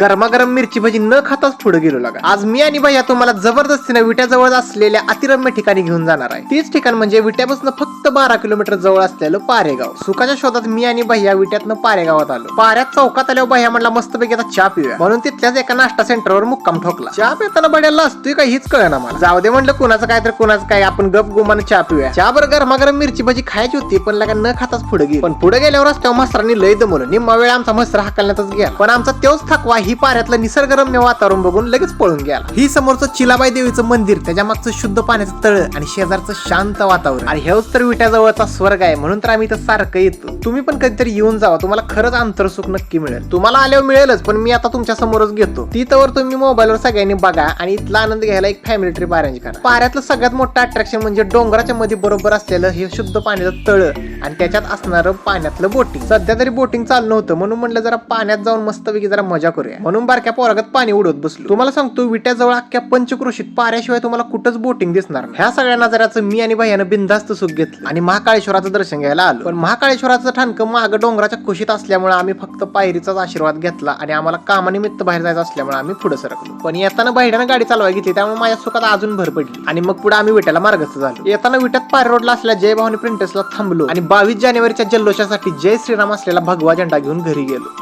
गरमागरम मिरची भजी न खाताच पुढे गेलो लागा. आज मी आणि भैया तुम्हाला जबरदस्तीने विट्याजवळ असलेल्या अतिरम्य ठिकाणी घेऊन जाणार आहे. तीच ठिकाण म्हणजे विट्यापासून फक्त बारा किलोमीटर जवळ असलेलं पारेगाव. सुखाच्या शोधात मी आणि भैया विट्यातनं पारेगावात आलो. पाऱ्यात चौकात आल्यावर भैया म्हणला मस्तपैकी आता चहा पिऊया. म्हणून तिथल्याच एका नाश्ता सेंटरवर मुक्काम ठोकला. चहा पिताना बड्याला असतोय का हीच कळना मला. जाऊ दे म्हणलं कुणाचं काय तर कुणाचं काय आपण गप गुमाने चहा पिऊया. चहा बरं गरमागरम मिरची भजी खायची होती पण लगा न खाताच पुढे गेली. पण पुढे गेल्यावर रस्त्यावर मस्तरांनी लय दमवलं. निम्मा वेळ आमचा मस्त हाकलण्यातच गेला. पण आमचा तोच थकवा ही पाऱ्यातलं निसर्गरम्य वातावरण बघून लगेच पळून गेला. ही समोरचं चिलाबाई देवीचं मंदिर त्याच्या मागचं शुद्ध पाण्याचं तळ आणि शेजारचं शांत वातावरण. आणि हेच तर विट्याजवळचा स्वर्ग आहे म्हणून तर आम्ही इथं सारखं येतो. तुम्ही पण कधीतरी येऊन जावा तुम्हाला खरंच अंतरसुख नक्की मिळेल. तुम्हाला आल्यावर मिळेलच पण मी आता तुमच्या समोरच घेतो. ती तर तुम्ही मोबाईलवर सगळ्यांनी बघा आणि इथला आनंद घ्यायला एक फॅमिली ट्रिप अरेंज करा. पाऱ्यातलं सगळ्यात मोठं अट्रॅक्शन म्हणजे डोंगराच्या मध्ये बरोबर असलेलं हे शुद्ध पाण्याचं तळ आणि त्याच्यात असणारं पाण्यातलं बोटिंग सध्या तरी बोटिंग चाललं होतं म्हणून म्हणलं जरा पाण्यात जाऊन मस्तपैकी जरा मजा करूया. म्हणून बारक्या पोरागत पाणी उडवत बसलो. तुम्हाला सांगतो विट्याजवळ अख्ख्या पंचक्रोशीत पाऱ्याशिवाय तुम्हाला कुठंच बोटिंग दिसणार ह्या सगळ्या नजराचं मी आणि भैयानं बिंदास्त सुख घेतलं आणि महाकाळेश्वराचं दर्शन घ्यायला आलो. पण महाकाळेश्वराचं ठाणकं मागं डोंगराच्या कुशीत असल्यामुळे आम्ही फक्त पायरीचाच आशीर्वाद घेतला आणि आम्हाला कामानिमित्त बाहेर जायचं असल्यामुळे आम्ही पुढे सरकलो. पण येताना बाहेरनं गाडी चालवायला घेतली त्यामुळे माझ्या सुखात अजून भर पडली. आणि मग पुढे आम्ही विट्याला मार्गस्थ झालो. येताना विट्यात पायरी रोडला असल्या जय भवानी प्रिंटर्सला थांबलो आणि बावीस जानेवारीच्या जल्लोषासाठी जय श्रीराम असलेला भगवा झेंडा घेऊन घरी गेलो.